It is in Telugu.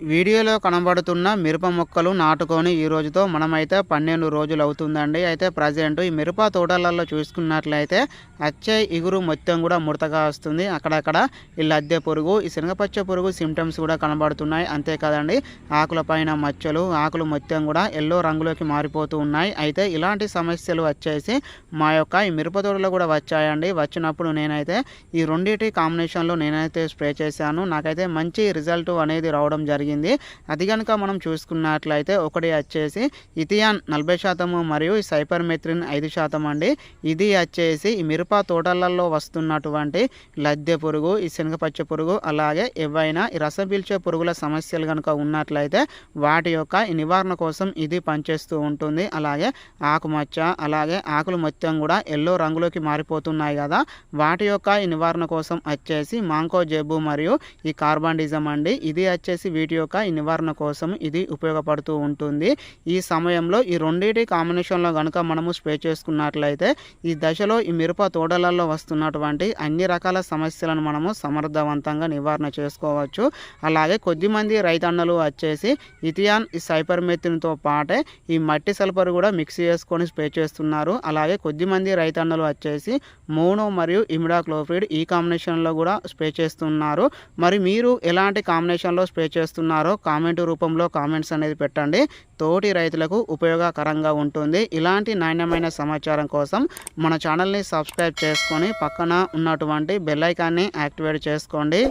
వీడియోలో కనబడుతున్న మిరప మొక్కలు నాటుకొని ఈ రోజుతో మనమైతే పన్నెండు రోజులు అవుతుందండి. అయితే ప్రజెంట్ ఈ మిరప తోటలలో చూసుకున్నట్లయితే వచ్చే ఇగురు మొత్తం కూడా ముడతగా వస్తుంది. అక్కడక్కడ ఈ లద్దె పురుగు ఈ శనగపచ్చ పురుగు సిమ్టమ్స్ కూడా కనబడుతున్నాయి. అంతేకాదండి ఆకుల పైన మచ్చలు ఆకులు మొత్తం కూడా ఎల్లో రంగులోకి మారిపోతూ ఉన్నాయి. అయితే ఇలాంటి సమస్యలు వచ్చేసి మా యొక్క ఈ మిరప తోటలో కూడా వచ్చాయండి. వచ్చినప్పుడు నేనైతే ఈ రెండింటి కాంబినేషన్లో నేనైతే స్ప్రే చేశాను. నాకైతే మంచి రిజల్ట్ అనేది రావడం జరిగింది. అది కనుక మనం చూసుకున్నట్లయితే ఒకటి వచ్చేసి ఇథియాన్ నలభై శాతము మరియు ఈ సైపర్మెత్రిన్ ఐదు శాతం అండి. ఇది వచ్చేసి మిరప తోటలలో వస్తున్నటువంటి లద్దె పురుగు ఈ శనగపచ్చ పురుగు అలాగే ఏవైనా రసం పీల్చే పురుగుల సమస్యలు కనుక ఉన్నట్లయితే వాటి యొక్క నివారణ కోసం ఇది పనిచేస్తూ ఉంటుంది. అలాగే ఆకుమచ్చ అలాగే ఆకులు మొత్తం కూడా ఎల్లో రంగులోకి మారిపోతున్నాయి కదా. వాటి యొక్క నివారణ కోసం వచ్చేసి మాంకో జబ్బు మరియు ఈ కార్బాండిజం అండి. ఇది వచ్చేసి వీటి యొక్క నివారణ కోసం ఇది ఉపయోగపడుతూ ఉంటుంది. ఈ సమయంలో ఈ రెండింటి కాంబినేషన్లో కనుక మనము స్ప్రే చేసుకున్నట్లయితే ఈ దశలో ఈ మిరప తోటలలో వస్తున్నటువంటి అన్ని రకాల సమస్యలను మనము సమర్థవంతంగా నివారణ చేసుకోవచ్చు. అలాగే కొద్దిమంది రైతన్నలు వచ్చేసి ఇథియాన్ ఈ సైపర్మెత్తిన్తో పాటే ఈ మట్టి సల్ఫర్ కూడా మిక్స్ చేసుకొని స్ప్రే చేస్తున్నారు. అలాగే కొద్దిమంది రైతన్నలు వచ్చేసి మోనో మరియు ఇమిడాక్లోఫిడ్ ఈ కాంబినేషన్లో కూడా స్ప్రే చేస్తున్నారు. మరి మీరు ఎలాంటి కాంబినేషన్లో స్ప్రే చేస్తున్నారు? కామెంట్ రూపంలో కామెంట్స్ అనేది పెట్టండి. తోటి రైతులకు ఉపయోగకరంగా ఉంటుంది. ఇలాంటి నాణ్యమైన సమాచారం కోసం మన ఛానల్ని సబ్స్క్రైబ్ చేసుకొని పక్కన ఉన్నటువంటి బెల్లైకాన్ని యాక్టివేట్ చేసుకోండి.